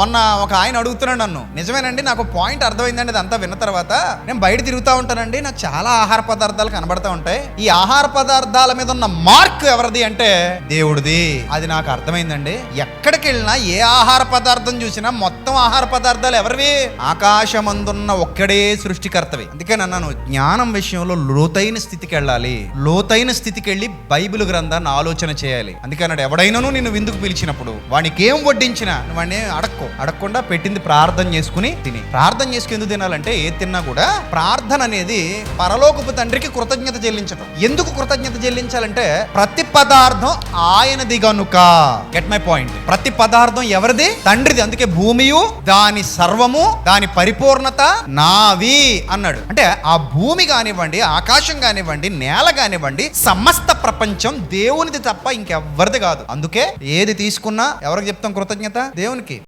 మొన్న ఒక ఆయన అడుగుతున్నాడు నన్ను. నిజమేనండి నాకు పాయింట్ అర్థమైందండి అదంతా విన్న తర్వాత. నేను బయట తిరుగుతూ ఉంటానండి నాకు చాలా ఆహార పదార్థాలు కనబడతా ఉంటాయి. ఈ ఆహార పదార్థాల మీద ఉన్న మార్క్ ఎవరిది అంటే దేవుడిది. అది నాకు అర్థమైందండి. ఎక్కడికి వెళ్ళినా ఏ ఆహార పదార్థం చూసినా మొత్తం ఆహార పదార్థాలు ఎవరివి? ఆకాశమందున్న ఒక్కడే సృష్టికర్తవి. అందుకే నన్ను జ్ఞానం విషయంలో లోతైన స్థితికి వెళ్ళాలి లోతైన స్థితికి వెళ్ళి బైబిల్ గ్రంథాన్ని ఆలోచన చేయాలి. అందుకే నాడు ఎవడైనాను నిన్ను విందుకు పిలిచినప్పుడు వానికి ఏం వడ్డించినా వాడిని అడక్కో. అడగకుండా పెట్టింది ప్రార్థన చేసుకుని తిని. ప్రార్థన చేసుకుని ఎందుకు తినాలంటే ఏది తిన్నా కూడా ప్రార్థన అనేది పరలోకపు తండ్రికి కృతజ్ఞత చెల్లించడం ఎందుకు కృతజ్ఞత చెల్లించాలంటే ప్రతి పదార్థం ఆయనది గనుక. గెట్ మై పాయింట్ ప్రతి పదార్థం ఎవరిది? తండ్రిది. అందుకే భూమియు దాని సర్వము దాని పరిపూర్ణత నావి అన్నాడు. అంటే ఆ భూమి కానివ్వండి ఆకాశం కానివ్వండి నేల కానివ్వండి సమస్త ప్రపంచం దేవునిది తప్ప ఇంకెవ్వరిది కాదు. అందుకే ఏది తీసుకున్నా ఎవరికి చెప్తాం కృతజ్ఞత? దేవునికి.